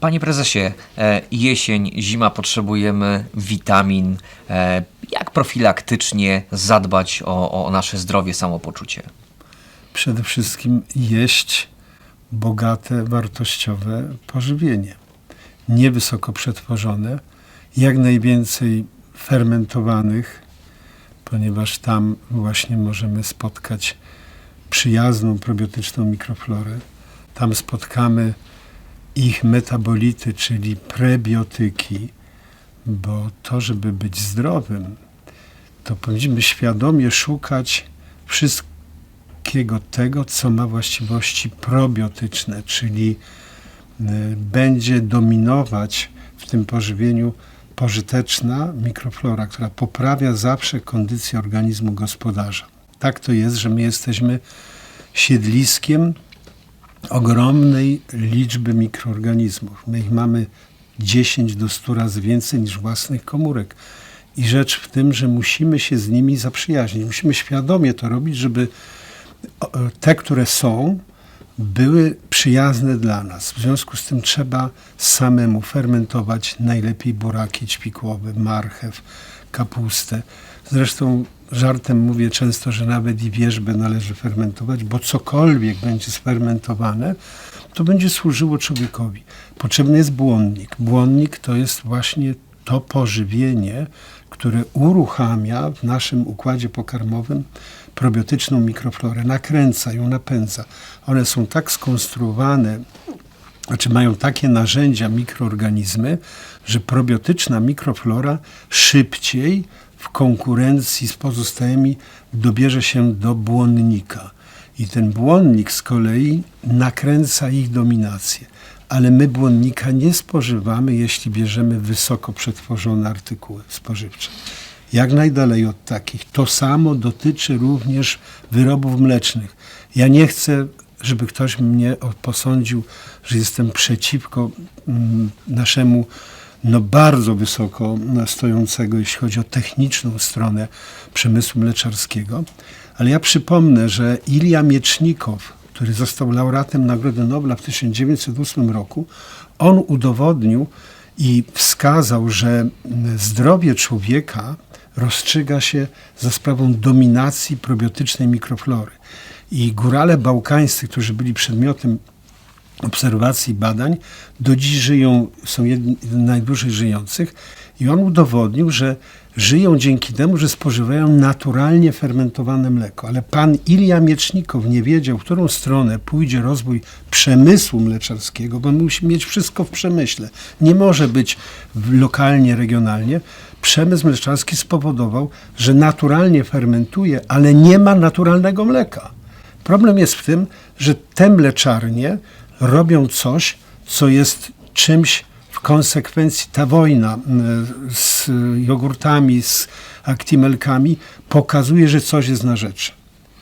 Panie prezesie, e, jesień, zima potrzebujemy witamin. E, jak profilaktycznie zadbać o, o nasze zdrowie, samopoczucie? Przede wszystkim jeść bogate, wartościowe pożywienie. Niewysoko przetworzone, jak najwięcej fermentowanych, ponieważ tam właśnie możemy spotkać przyjazną probiotyczną mikroflorę. Tam spotkamy ich metabolity, czyli prebiotyki, bo to, żeby być zdrowym, to powinniśmy świadomie szukać wszystkiego tego, co ma właściwości probiotyczne, czyli y, będzie dominować w tym pożywieniu pożyteczna mikroflora, która poprawia zawsze kondycję organizmu gospodarza. Tak to jest, że my jesteśmy siedliskiem ogromnej liczby mikroorganizmów. My ich mamy 10 do 100 razy więcej niż własnych komórek. I rzecz w tym, że musimy się z nimi zaprzyjaźnić. Musimy świadomie to robić, żeby o, te, które są, były przyjazne dla nas. W związku z tym trzeba samemu fermentować najlepiej buraki ćwikłowe, marchew, kapustę. Zresztą żartem mówię często, że nawet i wierzbę należy fermentować, bo cokolwiek będzie sfermentowane, to będzie służyło człowiekowi. Potrzebny jest błonnik. Błonnik to jest właśnie to pożywienie, które uruchamia w naszym układzie pokarmowym probiotyczną mikroflorę, nakręca ją, napędza. One są tak skonstruowane, znaczy mają takie narzędzia, mikroorganizmy, że probiotyczna mikroflora szybciej w konkurencji z pozostałymi dobierze się do błonnika. I ten błonnik z kolei nakręca ich dominację. Ale my błonnika nie spożywamy, jeśli bierzemy wysoko przetworzone artykuły spożywcze. Jak najdalej od takich. To samo dotyczy również wyrobów mlecznych. Ja nie chcę, żeby ktoś mnie posądził, że jestem przeciwko mm, naszemu no bardzo wysoko stojącego, jeśli chodzi o techniczną stronę przemysłu mleczarskiego. Ale ja przypomnę, że Ilja Miecznikow, który został laureatem Nagrody Nobla w 1908 roku, on udowodnił i wskazał, że zdrowie człowieka rozstrzyga się za sprawą dominacji probiotycznej mikroflory. I górale bałkańscy, którzy byli przedmiotem obserwacji badań, do dziś żyją, są jedni z najdłużej żyjących i on udowodnił, że żyją dzięki temu, że spożywają naturalnie fermentowane mleko. Ale pan Ilia Miecznikow nie wiedział, w którą stronę pójdzie rozwój przemysłu mleczarskiego, bo musi mieć wszystko w przemyśle. Nie może być lokalnie, regionalnie. Przemysł mleczarski spowodował, że naturalnie fermentuje, ale nie ma naturalnego mleka. Problem jest w tym, że te mleczarnie robią coś, co jest czymś w konsekwencji ta wojna z jogurtami, z aktimelkami pokazuje, że coś jest na rzeczy.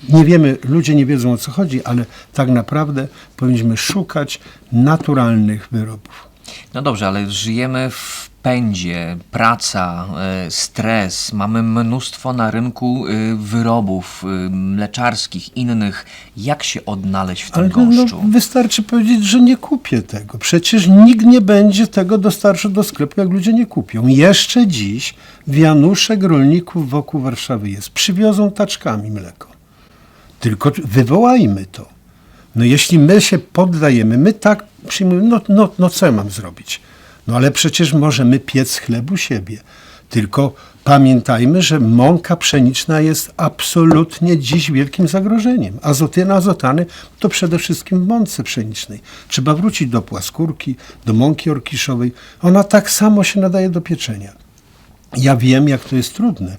Nie wiemy, ludzie nie wiedzą o co chodzi, ale tak naprawdę powinniśmy szukać naturalnych wyrobów. No dobrze, ale żyjemy w pędzie, praca, e, stres, mamy mnóstwo na rynku e, wyrobów e, mleczarskich, innych. Jak się odnaleźć w tym Ale gąszczu? no, wystarczy powiedzieć, że nie kupię tego. Przecież nikt nie będzie tego dostarczył do sklepu, jak ludzie nie kupią. Jeszcze dziś wianuszek rolników wokół Warszawy jest. Przywiozą taczkami mleko. Tylko wywołajmy to. No jeśli my się poddajemy, my tak przyjmujemy, no, no, no co ja mam zrobić? No ale przecież możemy piec chleb u siebie. Tylko pamiętajmy, że mąka pszeniczna jest absolutnie dziś wielkim zagrożeniem. Azotyna, azotany to przede wszystkim w mące pszenicznej. Trzeba wrócić do płaskórki, do mąki orkiszowej. Ona tak samo się nadaje do pieczenia. Ja wiem, jak to jest trudne.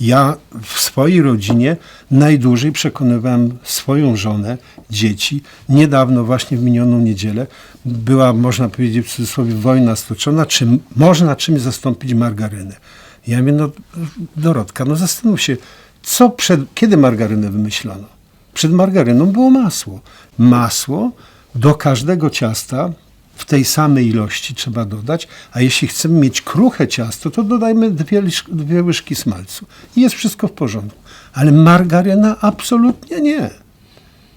Ja w swojej rodzinie najdłużej przekonywałem swoją żonę, dzieci. Niedawno, właśnie w minioną niedzielę, była, można powiedzieć w cudzysłowie, wojna stoczona, czy można czymś zastąpić margarynę. Ja mówię, no Dorotka, no zastanów się, co przed, kiedy margarynę wymyślono? Przed margaryną było masło. Masło do każdego ciasta w tej samej ilości trzeba dodać, a jeśli chcemy mieć kruche ciasto, to dodajmy dwie, dwie łyżki smalcu i jest wszystko w porządku. Ale margaryna absolutnie nie.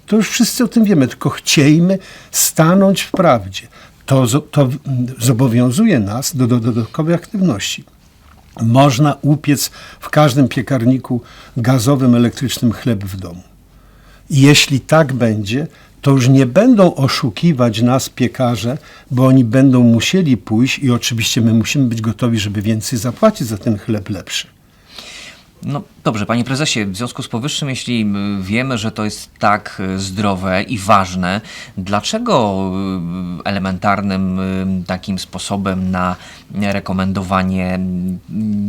To już wszyscy o tym wiemy, tylko chciejmy stanąć w prawdzie. to, to zobowiązuje nas do, do dodatkowej aktywności. Można upiec w każdym piekarniku gazowym, elektrycznym chleb w domu. I jeśli tak będzie, to już nie będą oszukiwać nas piekarze, bo oni będą musieli pójść i oczywiście my musimy być gotowi, żeby więcej zapłacić za ten chleb lepszy. No dobrze, panie prezesie, w związku z powyższym, jeśli wiemy, że to jest tak y, zdrowe i ważne, dlaczego y, elementarnym y, takim sposobem na rekomendowanie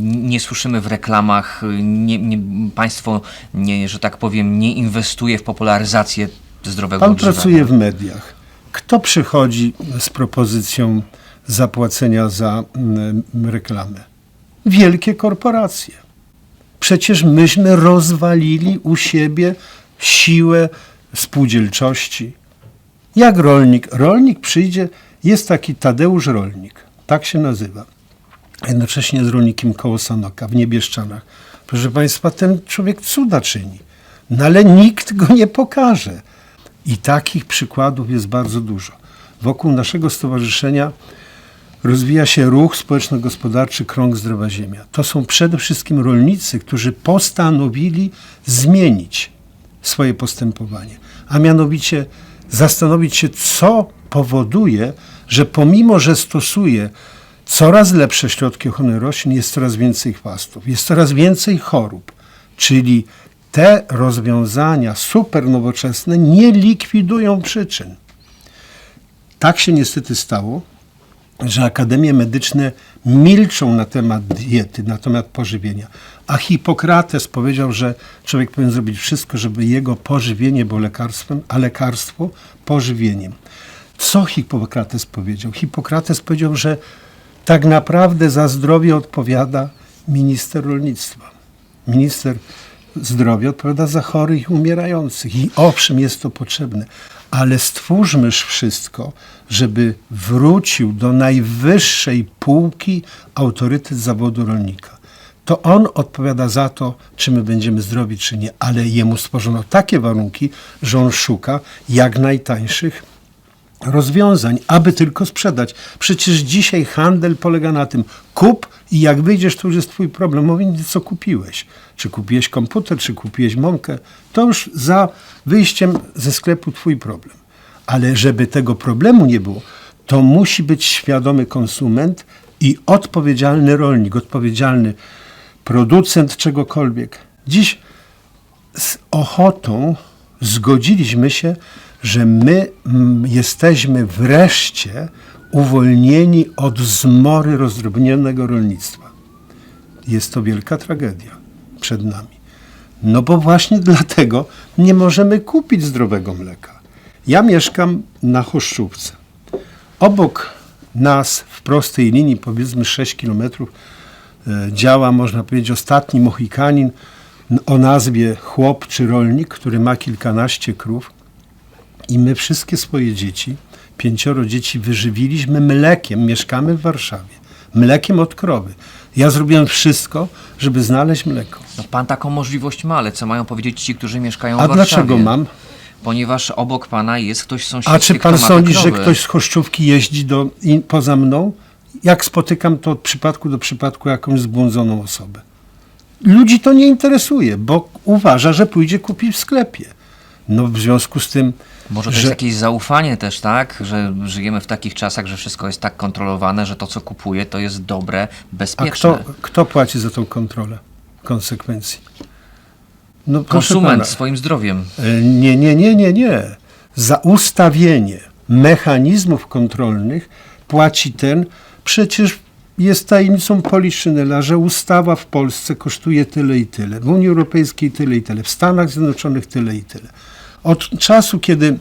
nie słyszymy w reklamach, nie, nie, państwo, nie, że tak powiem, nie inwestuje w popularyzację zdrowego Pan odżywiania? pracuje w mediach. Kto przychodzi z propozycją zapłacenia za mm, reklamę? Wielkie korporacje. Przecież myśmy rozwalili u siebie siłę spółdzielczości. Jak rolnik? Rolnik przyjdzie, jest taki Tadeusz Rolnik, tak się nazywa. Jednocześnie jest rolnikiem koło Sanoka w Niebieszczanach. Proszę Państwa, ten człowiek cuda czyni, no ale nikt go nie pokaże. I takich przykładów jest bardzo dużo. Wokół naszego stowarzyszenia rozwija się ruch społeczno-gospodarczy Krąg Zdrowa Ziemia. To są przede wszystkim rolnicy, którzy postanowili zmienić swoje postępowanie, a mianowicie zastanowić się, co powoduje, że pomimo, że stosuje coraz lepsze środki ochrony roślin, jest coraz więcej chwastów, jest coraz więcej chorób, czyli te rozwiązania super nowoczesne nie likwidują przyczyn. Tak się niestety stało, że akademie medyczne milczą na temat diety, na temat pożywienia. A Hipokrates powiedział, że człowiek powinien zrobić wszystko, żeby jego pożywienie było lekarstwem, a lekarstwo pożywieniem. Co Hipokrates powiedział? Hipokrates powiedział, że tak naprawdę za zdrowie odpowiada minister rolnictwa. Minister zdrowia odpowiada za chorych i umierających. I owszem, jest to potrzebne, ale stwórzmy wszystko, żeby wrócił do najwyższej półki autorytet zawodu rolnika. To on odpowiada za to, czy my będziemy zdrowi, czy nie, ale jemu stworzono takie warunki, że on szuka jak najtańszych rozwiązań, aby tylko sprzedać. Przecież dzisiaj handel polega na tym, kup i jak wyjdziesz, to już jest twój problem. Mówi, co kupiłeś. Czy kupiłeś komputer, czy kupiłeś mąkę, to już za wyjściem ze sklepu twój problem. Ale żeby tego problemu nie było, to musi być świadomy konsument i odpowiedzialny rolnik, odpowiedzialny producent czegokolwiek. Dziś z ochotą zgodziliśmy się, że my mm, jesteśmy wreszcie uwolnieni od zmory rozdrobnionego rolnictwa. Jest to wielka tragedia przed nami. No bo właśnie dlatego nie możemy kupić zdrowego mleka. Ja mieszkam na Choszczówce. Obok nas w prostej linii, powiedzmy 6 kilometrów, e, działa, można powiedzieć, ostatni Mohikanin o nazwie chłop czy rolnik, który ma kilkanaście krów. I my wszystkie swoje dzieci, pięcioro dzieci, wyżywiliśmy mlekiem. Mieszkamy w Warszawie. Mlekiem od krowy. Ja zrobiłem wszystko, żeby znaleźć mleko. No, pan taką możliwość ma, ale co mają powiedzieć ci, którzy mieszkają A w Warszawie? dlaczego mam? Ponieważ obok pana jest ktoś sąsiedzki, A czy kto pan ma te sądzi, że krowy. ktoś z Choszczówki jeździ do, i, poza mną? Jak spotykam, to od przypadku do przypadku jakąś zbłądzoną osobę. Ludzi to nie interesuje, bo uważa, że pójdzie kupić w sklepie. No w związku z tym, Może to że jest jakieś zaufanie też, tak? Że żyjemy w takich czasach, że wszystko jest tak kontrolowane, że to, co kupuje, to jest dobre, a bezpieczne. kto, kto płaci za tą kontrolę w konsekwencji? No, Konsument pana, swoim zdrowiem. E, Nie, nie, nie, nie, nie. Za ustawienie mechanizmów kontrolnych płaci ten, przecież jest tajemnicą Poliszynela, że ustawa w Polsce kosztuje tyle i tyle, w Unii Europejskiej tyle i tyle, w Stanach Zjednoczonych tyle i tyle. Od czasu, kiedy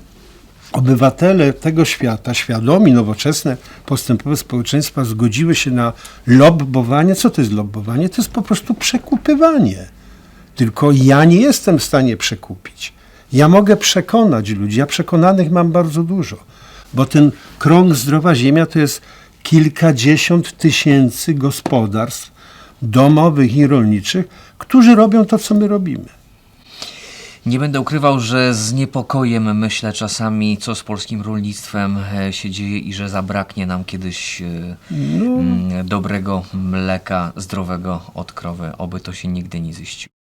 obywatele tego świata, świadomi, nowoczesne, postępowe społeczeństwa zgodziły się na lobbowanie. Co to jest lobbowanie? To jest po prostu przekupywanie. Tylko ja nie jestem w stanie przekupić. Ja mogę przekonać ludzi, ja przekonanych mam bardzo dużo, bo ten krąg Zdrowa Ziemia to jest kilkadziesiąt tysięcy gospodarstw domowych i rolniczych, którzy robią to, co my robimy. Nie będę ukrywał, że z niepokojem myślę czasami, co z polskim rolnictwem e, się dzieje i że zabraknie nam kiedyś e, mm, dobrego mleka zdrowego od krowy. Oby to się nigdy nie ziściło.